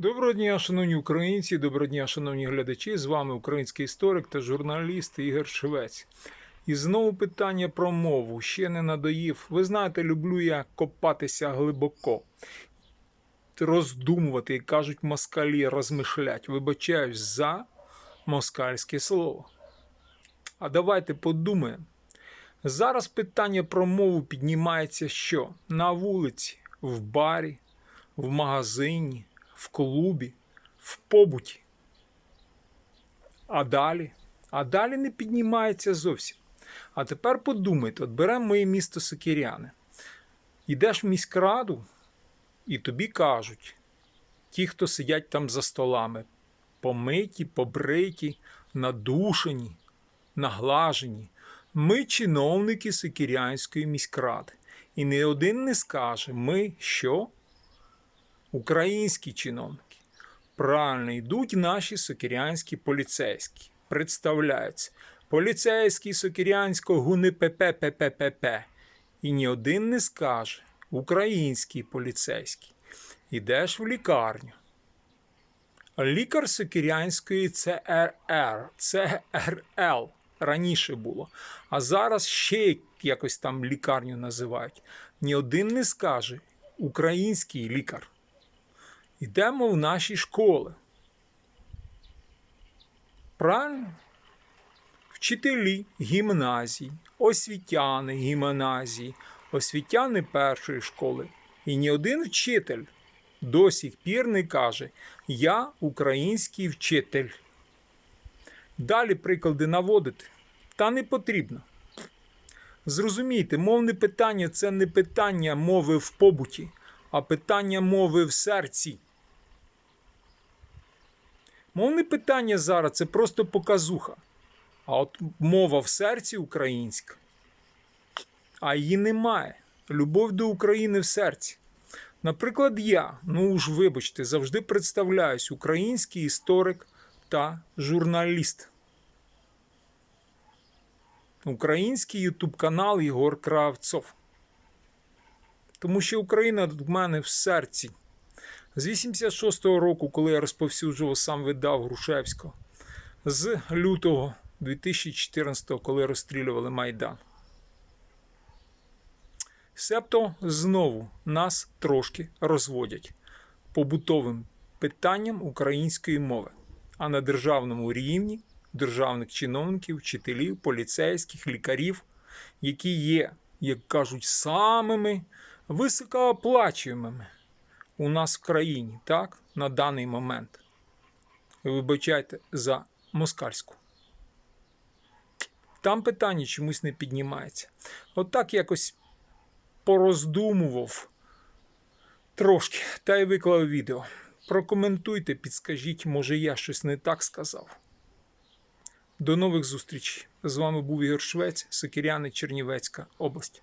Доброго дня, шановні українці, доброго дня, шановні глядачі. З вами український історик та журналіст Ігор Швець. І знову питання про мову. Ще не надоїв. Ви знаєте, люблю я копатися глибоко, роздумувати, як кажуть москалі, розмишлять. Вибачаюсь за москальське слово. А давайте подумаємо. Зараз питання про мову піднімається що? На вулиці, в барі, в магазині, в клубі, в побуті. А далі? А далі не піднімається зовсім. А тепер подумайте: от беремо моє місто Сокиряне. Йдеш в міськраду, і тобі кажуть, ті, хто сидять там за столами, помиті, побриті, надушені, наглажені. Ми чиновники Сокирянської міськради. І не один не скаже, ми що? Українські чиновники. Правильно йдуть наші сокирянські поліцейські. Представляються. Сокирянського гуни ППППП. І ні один не скаже український поліцейський. Ідеш в лікарню. Лікар Сокирянської ЦРР, ЦРЛ раніше було. А зараз ще якось там лікарню називають. Ні один не скаже український лікар. Йдемо в наші школи. Правильно? Вчителі гімназій, освітяни гімназії, освітяни першої школи. І ні один вчитель до сих пір не каже: Я український вчитель. Далі приклади наводити. Та не потрібно. Зрозумійте, мовне питання це не питання мови в побуті, а питання мови в серці. Мовне питання зараз це просто показуха. А от мова в серці українська, а її немає. Любов до України в серці. Наприклад, я, ну уж вибачте, завжди представляюсь український історик та журналіст. Український ютуб канал Єгор Кравцов. Тому що Україна в мене в серці. З 86-го року, коли я розповсюджував сам видав Грушевського, з лютого 2014-го, коли розстрілювали Майдан. Себто знову нас трошки розводять побутовим питанням української мови, а на державному рівні державних чиновників, вчителів, поліцейських, лікарів, які є, як кажуть, самими високооплачуємими у нас в країні, так, на даний момент. Вибачайте за москальську. Там питання чомусь не піднімається. От так якось пороздумував трошки та й виклав відео. Прокоментуйте, підскажіть, може я щось не так сказав. До нових зустрічей. З вами був Ігор Швець, Сокиряни, Чернівецька область.